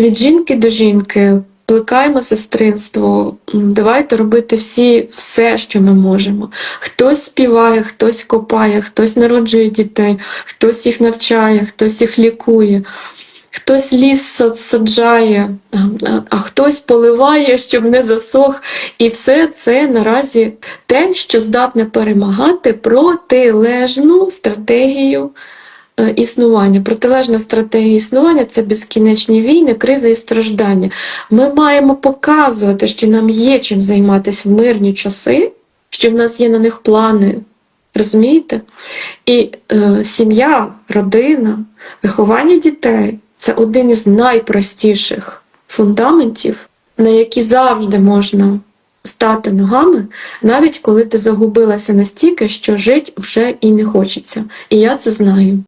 Від жінки до жінки плекаємо сестринство. Давайте робити всі все, що ми можемо. Хтось співає, хтось копає, хтось народжує дітей, хтось їх навчає, хтось їх лікує. Хтось ліс саджає, а- хтось поливає, щоб не засох. І все це наразі те, що здатне перемагати протилежну стратегію існування. Протилежна стратегія існування це безкінечні війни, кризи і страждання. Ми маємо показувати, що нам є чим займатися в мирні часи, що в нас є на них плани. Розумієте? І е, сім'я, родина, виховання дітей це один із найпростіших фундаментів, на які завжди можна стати ногами, навіть коли ти загубилася настільки, що жити вже і не хочеться. І я це знаю.